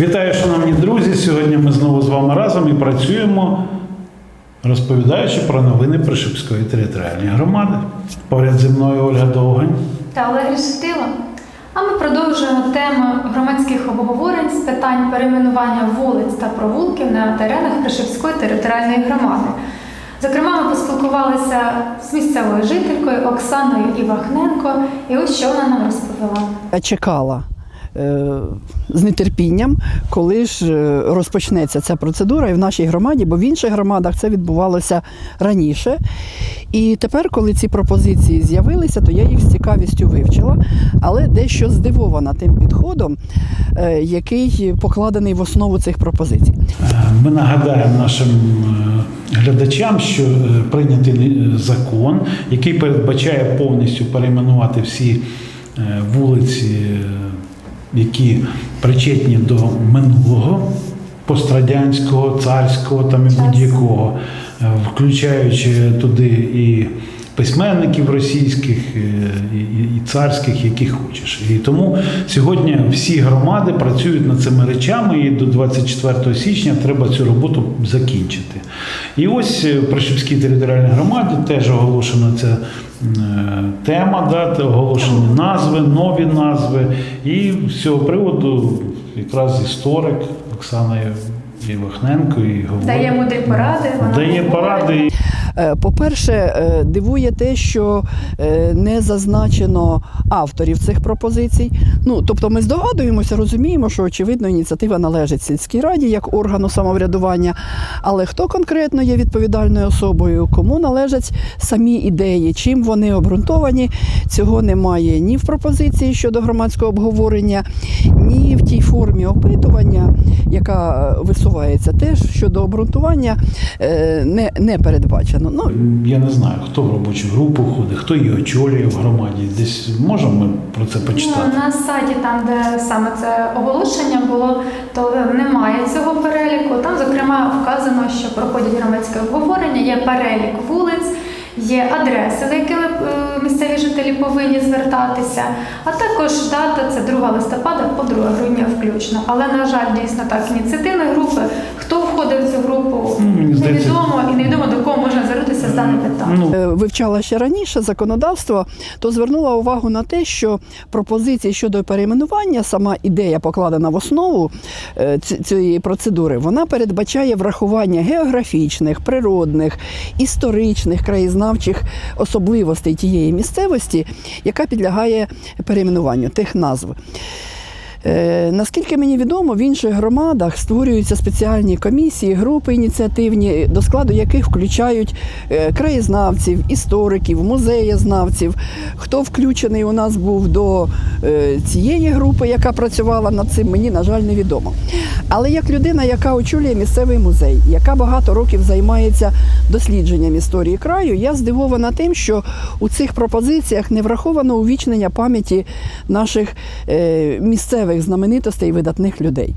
Вітаю, шановні друзі! Сьогодні ми знову з вами разом і працюємо, розповідаючи про новини Пришипської територіальної громади. Поряд зі мною Ольга Довгань. та Олег Решетило. А ми продовжуємо тему громадських обговорень з питань перейменування вулиць та провулків на теренах Пришипської територіальної громади. Зокрема, ми поспілкувалися з місцевою жителькою Оксаною Івахненко, і ось що вона нам розповіла. Я чекала з нетерпінням, коли ж е, розпочнеться ця процедура і в нашій громаді, бо в інших громадах це відбувалося раніше. І тепер, коли ці пропозиції з'явилися, то я їх з цікавістю вивчила, але дещо здивована тим підходом, е, який покладений в основу цих пропозицій. Е, Ми нагадаємо нашим е, глядачам, що е, прийнятий е, закон, який передбачає повністю перейменувати всі е, вулиці, е, які причетні до минулого, пострадянського, царського там і будь-якого, е, включаючи туди і письменників російських, е, і, царських, які хочеш. І тому сьогодні всі громади працюють над цими речами, і до 24 січня треба цю роботу закінчити. І ось е, в Пришипській територіальній громаді теж оголошена ця е, тема, дати, оголошені назви, нові назви. І з цього приводу якраз історик Оксана Вахненко і говорить. Дає мудрі поради. Вона Дає говорить. поради. Е, По-перше, е, дивує те, що е, не зазначено авторів цих пропозицій. Ну, тобто ми здогадуємося, розуміємо, що очевидно ініціатива належить сільській раді як органу самоврядування. Але хто конкретно є відповідальною особою, кому належать самі ідеї, чим вони обґрунтовані, цього немає ні в пропозиції щодо громадського обговорення, ні в тій формі опитування, яка висувається, теж щодо обґрунтування не, не передбачено. Ну, Я не знаю, хто в робочу групу ходить, хто її очолює в громаді. Десь можемо ми про це почитати. Ну, на сайті, там, де саме це оголошення було, то немає цього переліку. Там, зокрема, вказано, що проходять громадське обговорення, є перелік вулиць, є адреси, за якими е, місцеві жителі повинні звертатися. А також дата це 2 листопада по 2 грудня включно. Але, на жаль, дійсно так, ініціативної групи, хто входив в цю групу, Ну, невідомо і невідомо до кого можна звернутися з даним питанням. Ну, е, вивчала ще раніше законодавство, то звернула увагу на те, що пропозиції щодо перейменування, сама ідея покладена в основу е, цієї процедури, вона передбачає врахування географічних, природних, історичних, краєзнавчих особливостей тієї місцевості, яка підлягає перейменуванню тих назв. Е, Наскільки мені відомо, в інших громадах створюються спеціальні комісії, групи ініціативні, до складу яких включають е, краєзнавців, істориків, музеєзнавців. Хто включений у нас був до е, цієї групи, яка працювала над цим, мені, на жаль, невідомо. Але як людина, яка очолює місцевий музей, яка багато років займається дослідженням історії краю, я здивована тим, що у цих пропозиціях не враховано увічнення пам'яті наших місцевих знаменитостей і видатних людей.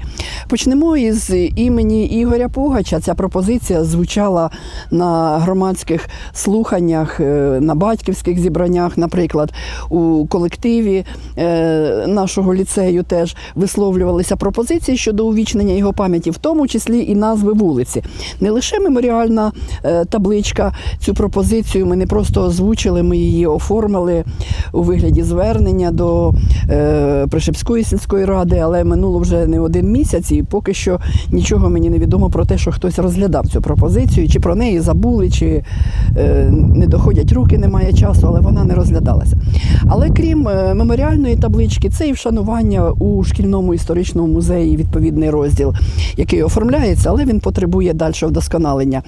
Почнемо із імені Ігоря Пугача. Ця пропозиція звучала на громадських слуханнях, е, на батьківських зібраннях, наприклад, у колективі е, нашого ліцею теж висловлювалися пропозиції щодо увічнення його пам'яті, в тому числі і назви вулиці. Не лише меморіальна е, табличка, цю пропозицію ми не просто озвучили, ми її оформили у вигляді звернення до Пришепської сільської ради, але минуло вже не один місяць, і поки що нічого мені не відомо про те, що хтось розглядав цю пропозицію, чи про неї забули, чи е, не доходять руки, немає часу, але вона не розглядалася. Але крім е, меморіальної таблички, це і вшанування у шкільному історичному музеї, відповідний розділ, який оформляється, але він потребує далі вдосконалення.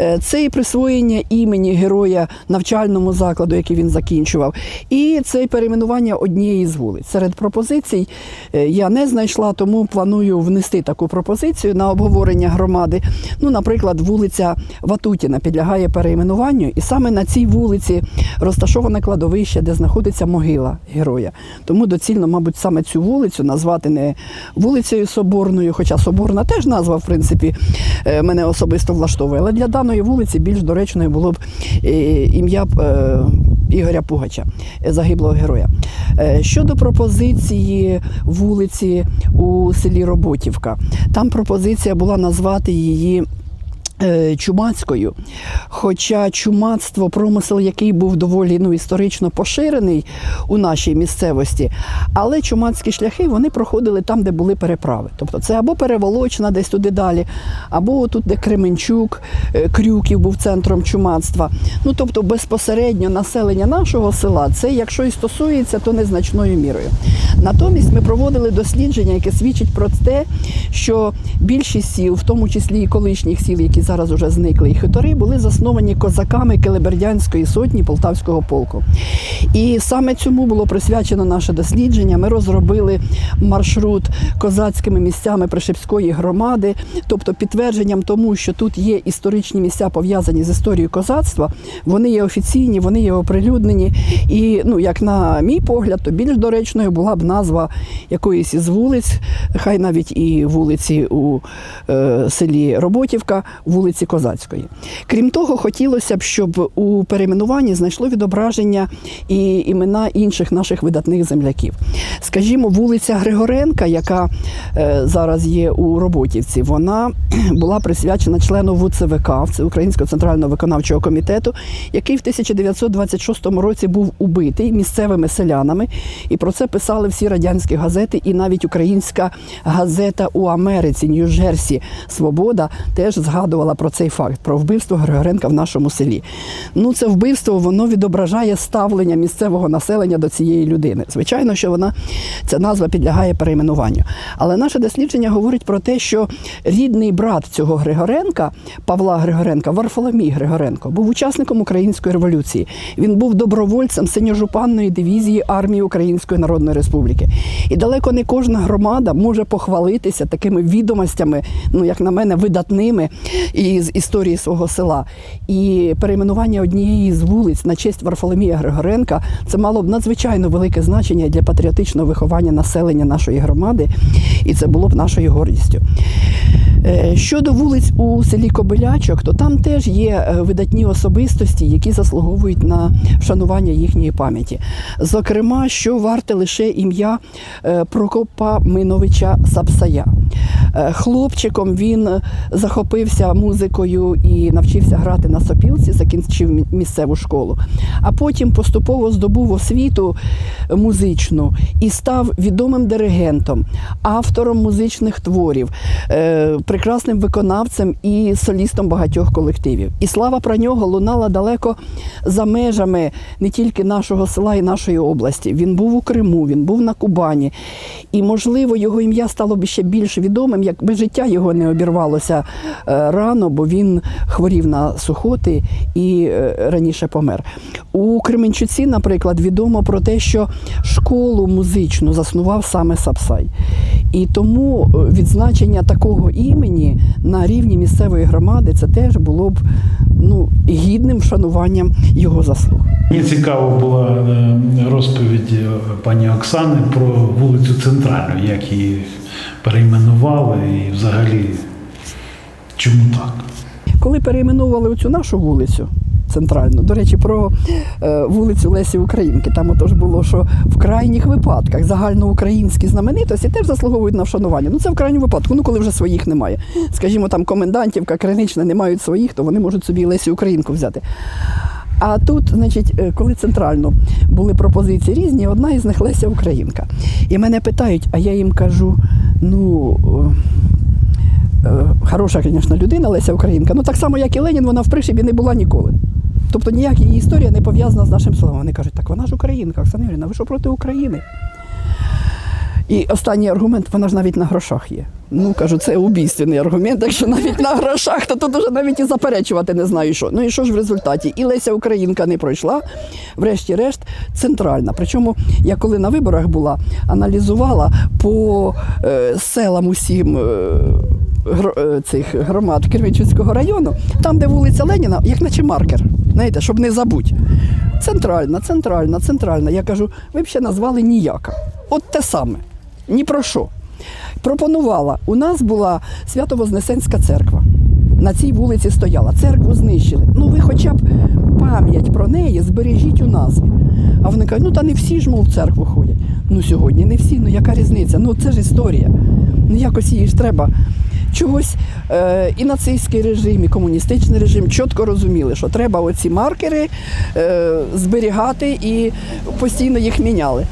Е, Це і присвоєння імені героя навчальному закладу, який він закінчував, і це і перейменування однієї з вулиць. Серед пропозицій я не знайшла, тому планую внести таку пропозицію на обговорення громади. Ну, наприклад, вулиця Ватутіна підлягає перейменуванню, і саме на цій вулиці розташоване кладовище, де знаходиться могила героя. Тому доцільно, мабуть, саме цю вулицю назвати не вулицею Соборною, хоча Соборна теж назва, в принципі, е, мене особисто влаштовує. Але для даної вулиці більш доречною було б е, ім'я е, Ігоря Пугача, е, загиблого героя. Е, Щодо пропозиції вулиці у селі Роботівка, там пропозиція була назвати її. Е, Чумацькою, хоча чумацтво, промисел, який був доволі ну, історично поширений у нашій місцевості, але чумацькі шляхи вони проходили там, де були переправи. Тобто це або Переволочна, десь туди далі, або тут, де Кременчук, е, Крюків був центром чумацтва. Ну тобто безпосередньо населення нашого села це, якщо і стосується, то незначною мірою. Натомість ми проводили дослідження, яке свідчить про те, що більшість сіл, в тому числі і колишніх сіл, які зараз уже зникли, і хутори, були засновані козаками Келебердянської сотні Полтавського полку. І саме цьому було присвячено наше дослідження. Ми розробили маршрут козацькими місцями Пришепської громади, тобто підтвердженням тому, що тут є історичні місця пов'язані з історією козацтва. Вони є офіційні, вони є оприлюднені. І ну, як на мій погляд, то більш доречною була б назва якоїсь із вулиць, хай навіть і вулиці у е, селі Роботівка, вулиці Козацької. Крім того, хотілося б, щоб у перейменуванні знайшло відображення і імена інших наших видатних земляків. Скажімо, вулиця Григоренка, яка е, зараз є у Роботівці, вона була присвячена члену ВЦВК, Українського центрального виконавчого комітету, який в 1926 році був убитий місцевими селянами. І про це писали всі радянські газети, і навіть українська газета у Америці, Нью-Джерсі Свобода теж згадувала про цей факт, про вбивство Григоренка в нашому селі. Ну, це вбивство воно відображає ставлення місцевого населення до цієї людини. Звичайно, що вона ця назва підлягає перейменуванню. Але наше дослідження говорить про те, що рідний брат цього Григоренка, Павла Григоренка, Варфоломій Григоренко, був учасником української революції. Він був добровольцем синьожупанної дивізії армії Української Народної Республіки. І далеко не кожна громада може похвалитися такими відомостями, ну як на мене, видатними із історії свого села. І перейменування однієї з вулиць на честь Варфоломія Григоренка це мало б надзвичайно велике значення для патріотичного виховання населення нашої громади, і це було б нашою гордістю. Е, Щодо вулиць у селі Кобилячок, то там теж є е, видатні особистості, які заслуговують на вшанування їхньої пам'яті. Зокрема, що варте лише ім'я е, Прокопа Миновича Сапсая. Хлопчиком він захопився музикою і навчився грати на сопілці, закінчив місцеву школу. А потім поступово здобув освіту музичну і став відомим диригентом, автором музичних творів, прекрасним виконавцем і солістом багатьох колективів. І слава про нього лунала далеко за межами не тільки нашого села і нашої області. Він був у Криму, він був на Кубані. І, можливо, його ім'я стало б ще більш відомим, якби життя його не обірвалося е, рано, бо він хворів на сухоти і е, раніше помер. У Кременчуці, наприклад, відомо про те, що школу музичну заснував саме Сапсай. І тому е, відзначення такого імені на рівні місцевої громади це теж було б ну, гідним вшануванням його заслуг. Мені цікаво була е, розповідь е, пані Оксани про вулицю Центральну, як її перейменували і взагалі чому так? Коли перейменували цю нашу вулицю. Центральну, до речі, про е, вулицю Лесі Українки. Там отож було, що в крайніх випадках загальноукраїнські знаменитості теж заслуговують на вшанування. Ну це в крайньому випадку, ну коли вже своїх немає. Скажімо, там комендантівка, кринична не мають своїх, то вони можуть собі Лесі Українку взяти. А тут, значить, е, коли центрально були пропозиції різні, одна із них Леся Українка. І мене питають, а я їм кажу: ну. е, Хороша, звісно, людина Леся Українка. Ну так само, як і Ленін, вона в Пришибі не була ніколи. Тобто ніяк її історія не пов'язана з нашим селом. Вони кажуть, так вона ж українка, Оксана Юрійовна, ви що проти України? І останній аргумент, вона ж навіть на грошах є. Ну, кажу, це убійственний аргумент, якщо навіть на грошах, то тут уже навіть і заперечувати не знаю що. Ну і що ж в результаті? І Леся Українка не пройшла, врешті-решт, центральна. Причому я коли на виборах була, аналізувала по е, селам усім. Е, е, Цих громад Кирвичівського району, там, де вулиця Леніна, як наче маркер, знаєте, щоб не забути. Центральна, центральна, центральна. Я кажу, ви б ще назвали ніяка. От те саме. Ні про що. Пропонувала. У нас була Свято-Вознесенська церква. на цій вулиці стояла. Церкву знищили. Ну ви хоча б пам'ять про неї збережіть у назві. А вони кажуть, ну та не всі ж мов в церкву ходять. Ну сьогодні не всі, ну яка різниця? Ну це ж історія. Ну якось її ж треба. Чогось е, і нацистський режим, і комуністичний режим чітко розуміли, що треба оці маркери е, зберігати і постійно їх міняли.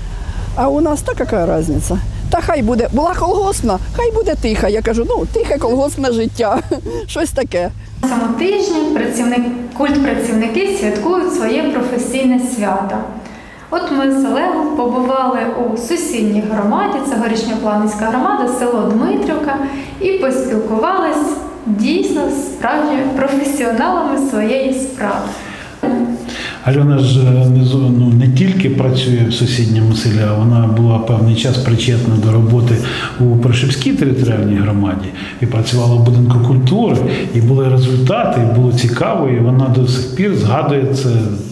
А у нас так яка різниця? Та хай буде, була колгоспна, хай буде тиха. Я кажу, ну тихе колгоспне життя, щось таке. Цьому тижні працівник, культ працівники святкують своє професійне свято. От ми з Олегом побували у сусідній громаді, це Горішньопланівська громада, село Дмитрівка, і поспілкувались дійсно з справжніми професіоналами своєї справи. Альона ж не, ну, не тільки працює в сусідньому селі, а вона була певний час причетна до роботи у Прошипській територіальній громаді і працювала в будинку культури, і були результати, і було цікаво, і вона до сих пір згадує це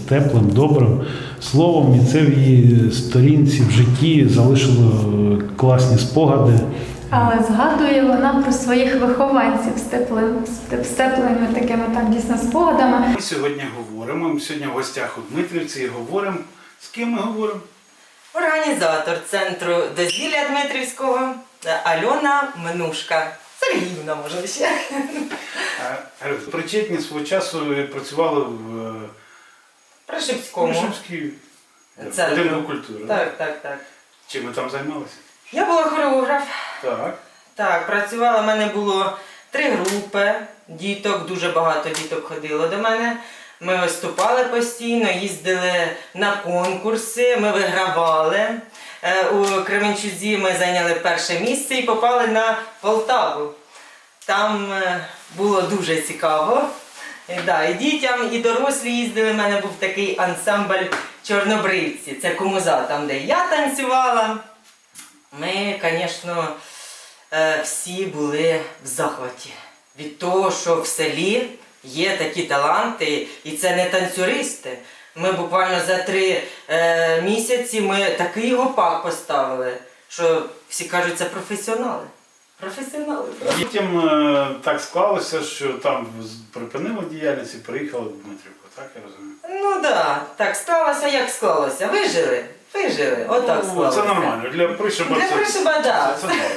теплим, добрим словом, і це в її сторінці в житті залишило е, класні спогади. Але згадує вона про своїх вихованців з теплим, з теплими такими там дійсно спогадами. Ми сьогодні говоримо. Ми сьогодні в гостях у Дмитрівці і говоримо. З ким ми говоримо? Організатор центру дозвілля Дмитрівського Альона Минушка. Сергіївна, може ще. Причетні свого часу працювали в е, При Центру. будинку культури. Так, так, так. Чим ви там займалися? Я була хореограф. Так. Так, працювала, в мене було три групи діток, дуже багато діток ходило до мене. Ми виступали постійно, їздили на конкурси, ми вигравали. Е, У Кременчузі ми зайняли перше місце і попали на Полтаву. Там е, було дуже цікаво. І, да, і дітям, і дорослі їздили. У мене був такий ансамбль чорнобривці. Це комуза, там, де я танцювала. Ми, звісно, е, всі були в захваті від того, що в селі є такі таланти, і це не танцюристи. Ми буквально за три е, місяці ми такий гопак поставили, що всі кажуть, це професіонали. Професіонали. Дітям е, так склалося, що там припинили діяльність і приїхали в Дмитрівку, так я розумію? Ну да, так склалося, як склалося. Вижили, вижили. Отак Ну, склалося. це нормально. Для Пришиба Для це, Пришиба, да. це, це норма.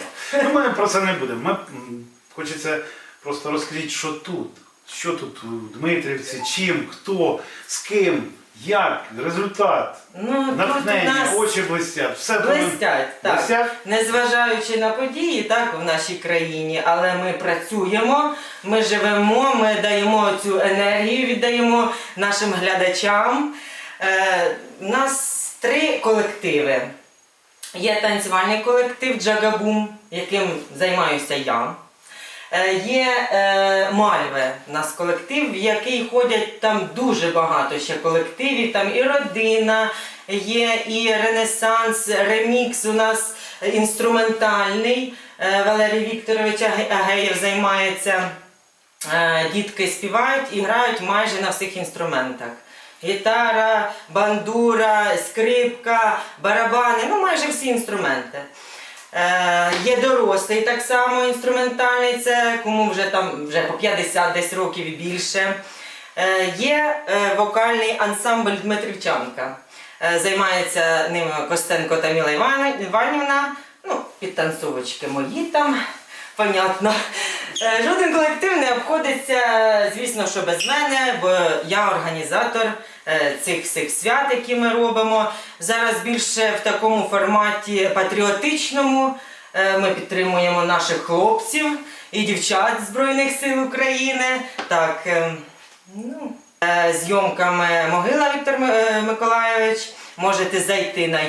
Ну, Ми про це не будемо. Ми м, хочеться просто розкрити, що тут. Що тут у Дмитрівці, чим, хто, з ким, як, результат, Ну, тут у натхнення, нас очі блистять. Все блистять, так. блистять. Незважаючи на події, так, в нашій країні, але ми працюємо, ми живемо, ми даємо цю енергію, віддаємо нашим глядачам. Е, у нас три колективи. Є танцювальний колектив Джагабум, яким займаюся я. Е, Є е, Мальве, у нас колектив, в який ходять там дуже багато ще колективів, там і родина, є і Ренесанс, ремікс у нас інструментальний. Е, Валерій Вікторович Агеєв займається. Е, Дітки співають і грають майже на всіх інструментах. Гітара, бандура, скрипка, барабани, ну майже всі інструменти. Е, є дорослий так само інструментальний, це кому вже там вже по 50 десь років і більше. Е, є е, вокальний ансамбль Дмитрівчанка. Займається ним Костенко Таміла Іванівна. Ну, підтанцовочки мої там, понятно. Е, Жоден колектив не обходиться, звісно, що без мене, бо я організатор е, цих всіх свят, які ми робимо. Зараз більше в такому форматі патріотичному. Е, Ми підтримуємо наших хлопців і дівчат Збройних сил України. Так, е, ну, зйомками Могила Віктор Миколайович. Можете зайти на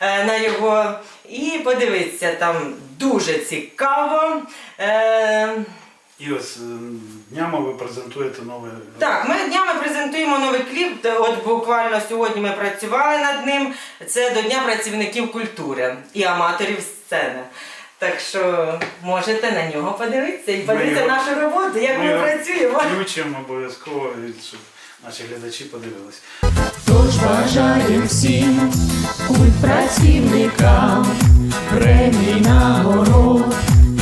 е, на його і подивитися там дуже цікаво. Е, І ось е, днями ви презентуєте нове. так, ми днями презентуємо новий кліп. де От буквально сьогодні ми працювали над ним. Це до Дня працівників культури і аматорів сцени. Так що можете на нього подивитися і подивитися його- нашу роботу, як ми, його працюємо. Включимо обов'язково, щоб Наші глядачі подивились. Тож бажаємо всім культпрацівникам, премій нагород,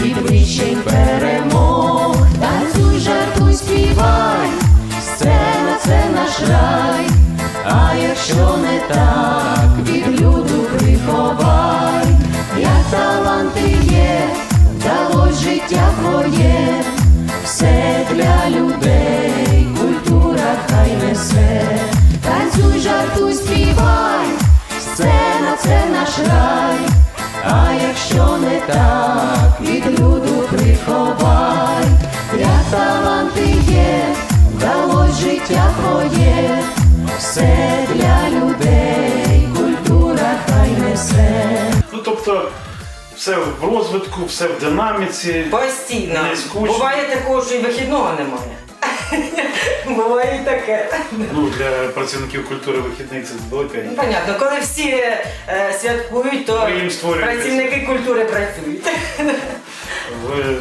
підвищень перемог, танцюй, жартуй, співай, сцена це наш рай, а якщо не так. Наш рай, а якщо не так, від люду приховай, як таланти є, вдалось життя твоє, все для людей, культура хай несе. Ну тобто, все в розвитку, все в динаміці. Постійно. Не скучно. Буває такого, що і вихідного немає. Буває і таке. Ну, для працівників культури вихідний це велика Ну, Понятно, коли всі е, святкують, то їм працівники культури працюють. Ви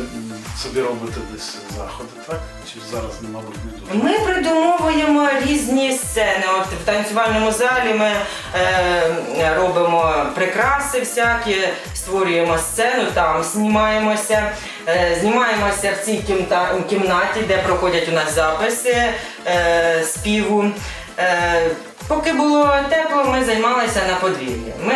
собі робите десь заходи, так? Чи зараз, мабуть, не дуже? Ми придумовуємо різні сцени. От в танцювальному залі ми е, робимо прикраси всякі, створюємо сцену, там знімаємося, е, знімаємося в цій кімта- кімнаті, де проходять у нас записи е, співу. Е, Поки було тепло, ми займалися на подвір'ї. Ми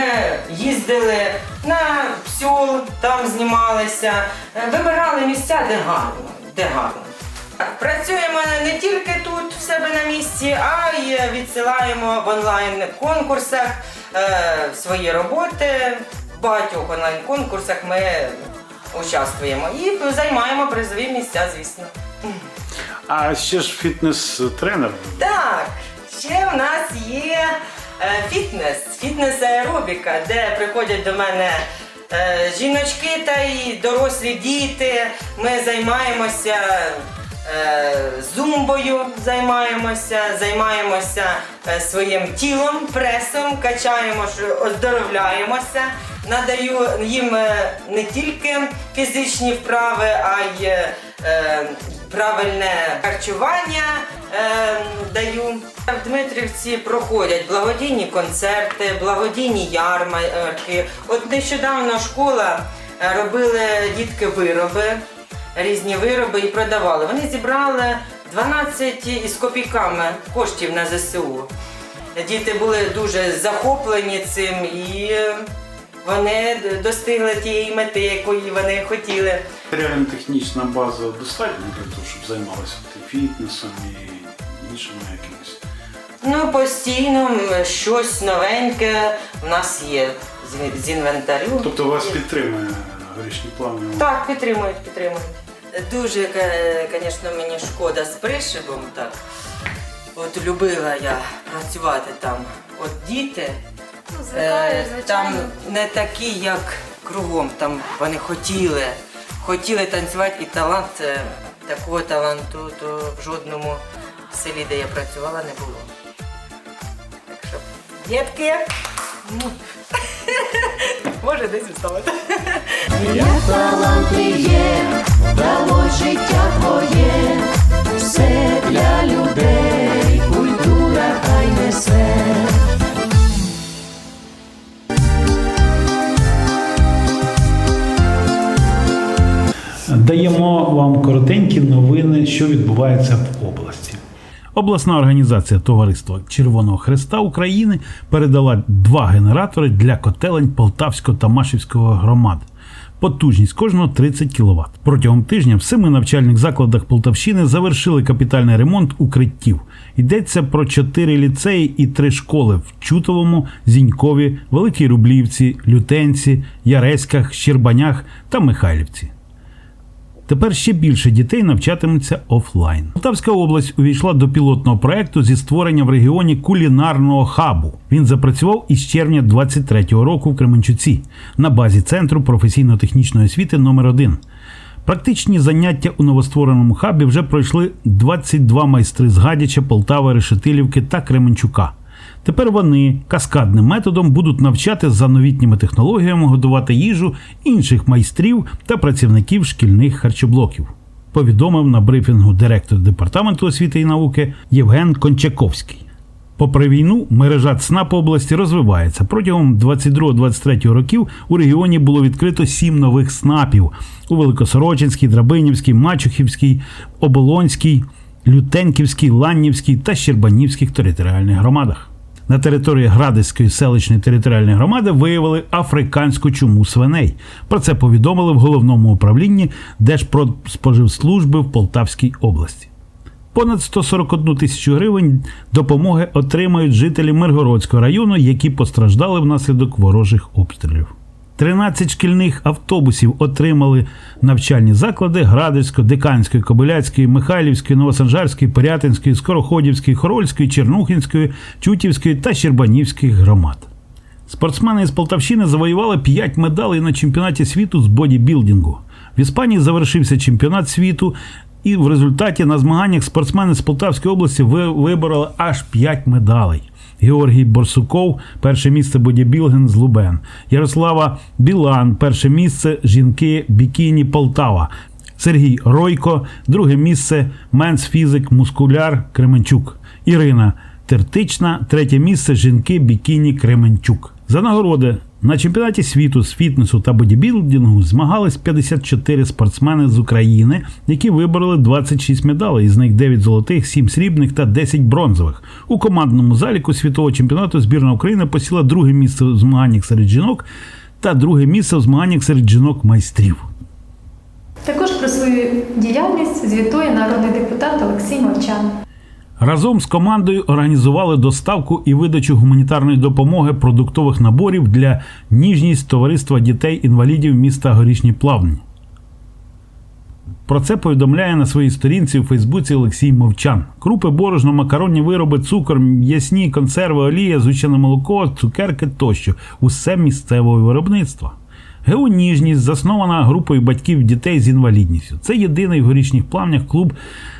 їздили на псьол, там знімалися, е, вибирали місця, де гарно, де гарно. Працюємо не тільки тут в себе на місці, а й відсилаємо в онлайн-конкурсах е, свої роботи. В багатьох онлайн-конкурсах ми участвуємо і займаємо призові місця, звісно. А ще ж фітнес-тренер. Так, ще в нас є е, фітнес, фітнес-аеробіка, де приходять до мене е, жіночки та й дорослі діти. Ми займаємося е, зумбою, займаємося, займаємося своїм тілом, пресом, качаємо, оздоровляємося. Надаю їм не тільки фізичні вправи, а й правильне харчування е, даю. В Дмитрівці проходять благодійні концерти, благодійні ярмарки. От нещодавно школа е, робили дітки вироби, різні вироби і продавали. Вони зібрали 12 із копійками коштів на ЗСУ. Діти були дуже захоплені цим і вони достигли тієї мети, якої вони хотіли. Матеріально-технічна база достатня для того, щоб займалися фітнесом і іншими якимись. Ну, постійно щось новеньке в нас є з, з інвентарю. Тобто вас підтримує горішні плавні? Так, підтримують, підтримують. Дуже, звісно, мені шкода з пришибом. Так. От любила я працювати там. От діти. Ну, Е, там не такі, як кругом. Там вони хотіли, хотіли танцювати, і талант е, такого таланту то в жодному селі, де я працювала, не було. Так що, дітки, ну, може десь вставати. Як таланти є, вдалось життя твоє, все для людей, Даємо вам коротенькі новини, що відбувається в області. Обласна організація Товариства Червоного Хреста України передала два генератори для котелень Полтавського та Машівського громад. Потужність кожного 30 кВт. Протягом тижня в семи навчальних закладах Полтавщини завершили капітальний ремонт укриттів. Йдеться про чотири ліцеї і три школи в Чутовому, Зінькові, Великій Рублівці, Лютенці, Яреськах, Щербанях та Михайлівці. Тепер ще більше дітей навчатимуться офлайн. Полтавська область увійшла до пілотного проекту зі створення в регіоні кулінарного хабу. Він запрацював із червня 23-го року в Кременчуці на базі центру професійно-технічної освіти номер 1 Практичні заняття у новоствореному хабі вже пройшли 22 майстри з Гадяча, Полтави, Решетилівки та Кременчука. Тепер вони каскадним методом будуть навчати за новітніми технологіями готувати їжу інших майстрів та працівників шкільних харчоблоків. Повідомив на брифінгу директор департаменту освіти і науки Євген Кончаковський. Попри війну, мережа ЦНАП області розвивається. Протягом 22-23 років у регіоні було відкрито сім нових СНАПів у Великосорочинській, Драбинівській, Мачухівській, Оболонській, Лютенківській, Ланнівській та Щербанівських територіальних громадах. На території Градецької селищної територіальної громади виявили африканську чуму свиней. Про це повідомили в головному управлінні Держпродспоживслужби в Полтавській області. Понад 141 тисячу гривень допомоги отримають жителі Миргородського району, які постраждали внаслідок ворожих обстрілів. 13 шкільних автобусів отримали навчальні заклади Градівської, Диканської, Кобиляцької, Михайлівської, Новосанжарської, Порятинської, Скороходівської, Хорольської, Чернухінської, Чутівської та Щербанівських громад. Спортсмени із Полтавщини завоювали 5 медалей на чемпіонаті світу з бодібілдингу. В Іспанії завершився чемпіонат світу, і в результаті на змаганнях спортсмени з Полтавської області ви- вибороли аж 5 медалей. Георгій Борсуков, перше місце бодібілген з Лубен. Ярослава Білан, перше місце жінки Бікіні Полтава. Сергій Ройко, друге місце Менс фізик Мускуляр Кременчук. Ірина Тертична, третє місце жінки Бікіні Кременчук. За нагороди на чемпіонаті світу з фітнесу та бодібілдингу змагались 54 спортсмени з України, які вибороли 26 медалей, із них 9 золотих, 7 срібних та 10 бронзових. У командному заліку світового чемпіонату збірна України посіла друге місце у змаганнях серед жінок та друге місце у змаганнях серед жінок майстрів. Також про свою діяльність звітує народний депутат Олексій Мовчан. Разом з командою організували доставку і видачу гуманітарної допомоги продуктових наборів для ніжність товариства дітей-інвалідів міста Горішні Плавні. Про це повідомляє на своїй сторінці у Фейсбуці Олексій Мовчан. Крупи, борошно, макаронні вироби, цукор, м'ясні, консерви, олія, зучене молоко, цукерки тощо усе місцевого виробництва. ГУ Ніжність заснована групою батьків дітей з інвалідністю. Це єдиний в горішніх плавнях клуб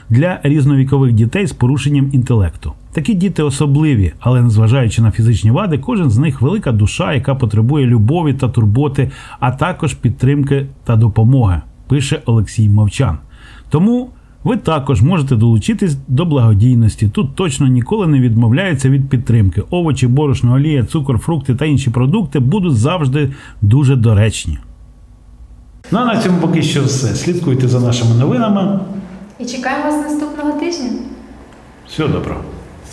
для різновікових дітей з порушенням інтелекту. Такі діти особливі, але незважаючи на фізичні вади, кожен з них велика душа, яка потребує любові та турботи, а також підтримки та допомоги, пише Олексій Мовчан. Тому ви також можете долучитись до благодійності. Тут точно ніколи не відмовляються від підтримки. Овочі, борошно, олія, цукор, фрукти та інші продукти будуть завжди дуже доречні. Ну а на цьому поки що все. Слідкуйте за нашими новинами. І чекаємо вас наступного тижня. Всього доброго.